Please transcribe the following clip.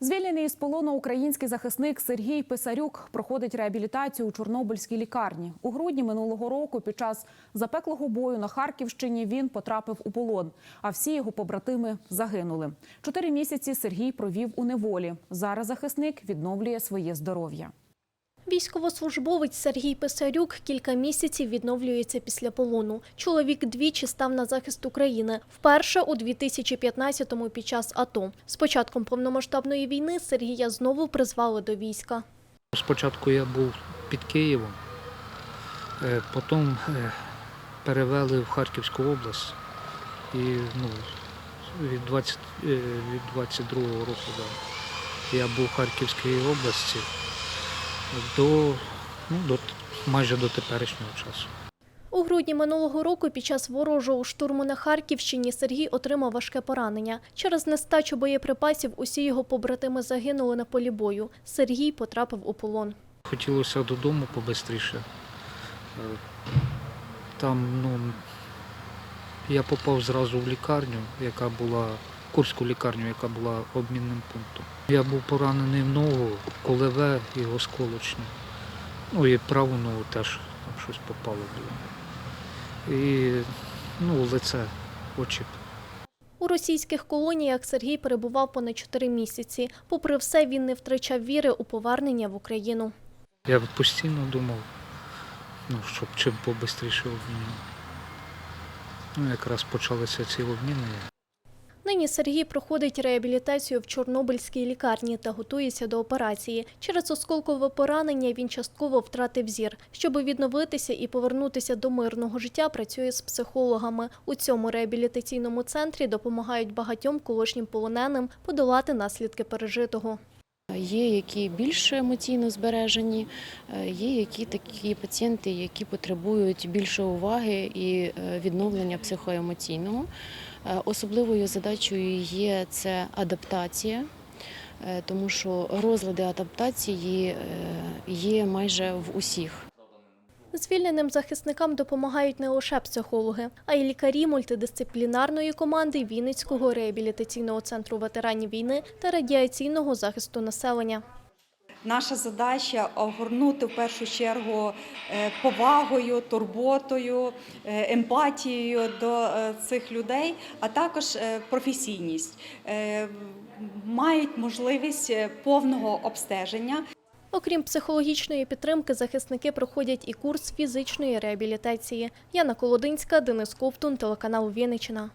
Звільнений із полону український захисник Сергій Писарюк проходить реабілітацію у Чорнобильській лікарні. У грудні минулого року під час запеклого бою на Харківщині він потрапив у полон, а всі його побратими загинули. Чотири місяці Сергій провів у неволі. Зараз захисник відновлює своє здоров'я. Військовослужбовець Сергій Писарюк кілька місяців відновлюється після полону. Чоловік двічі став на захист України. Вперше у 2015-му під час АТО. З початком повномасштабної війни Сергія знову призвали до війська. Спочатку я був під Києвом, е, потім е, перевели в Харківську область. І ну, від, 20, е, від 22-го року да, я був в Харківській області до, ну, до, майже до теперішнього часу. У грудні минулого року під час ворожого штурму на Харківщині Сергій отримав важке поранення. Через нестачу боєприпасів усі його побратими загинули на полі бою. Сергій потрапив у полон. Хотілося додому побистріше. Е, Там ну, я попав зразу в лікарню, яка була, Курську лікарню, яка була обмінним пунктом. Я був поранений в ногу, колеве і осколочне. Ну і праву ногу теж там щось попало було. І ну, лице, очі. У російських колоніях Сергій перебував понад чотири місяці. Попри все, він не втрачав віри у повернення в Україну. Я постійно думав, ну, щоб чим побистріше обміну. Ну, якраз почалися ці обміни. Нині Сергій проходить реабілітацію в Чорнобильській лікарні та готується до операції. Через осколкове поранення він частково втратив зір. Щоб відновитися і повернутися до мирного життя, працює з психологами. У цьому реабілітаційному центрі допомагають багатьом колишнім полоненим подолати наслідки пережитого. Є які більш емоційно збережені, е, є які такі пацієнти, які потребують більше уваги і е, відновлення психоемоційного. Е, Особливою задачею є це адаптація, тому що розлади адаптації є майже в усіх. Звільненим захисникам допомагають не лише психологи, а й лікарі мультидисциплінарної команди Вінницького реабілітаційного центру ветеранів війни та радіаційного захисту населення. Наша задача огорнути в першу чергу е, повагою, турботою, е, емпатією до е, цих людей, а також професійність. Мають можливість повного обстеження. Окрім психологічної підтримки, захисники проходять і курс фізичної реабілітації. Яна Колодинська, Денис Ковтун, телеканал Вінниччина.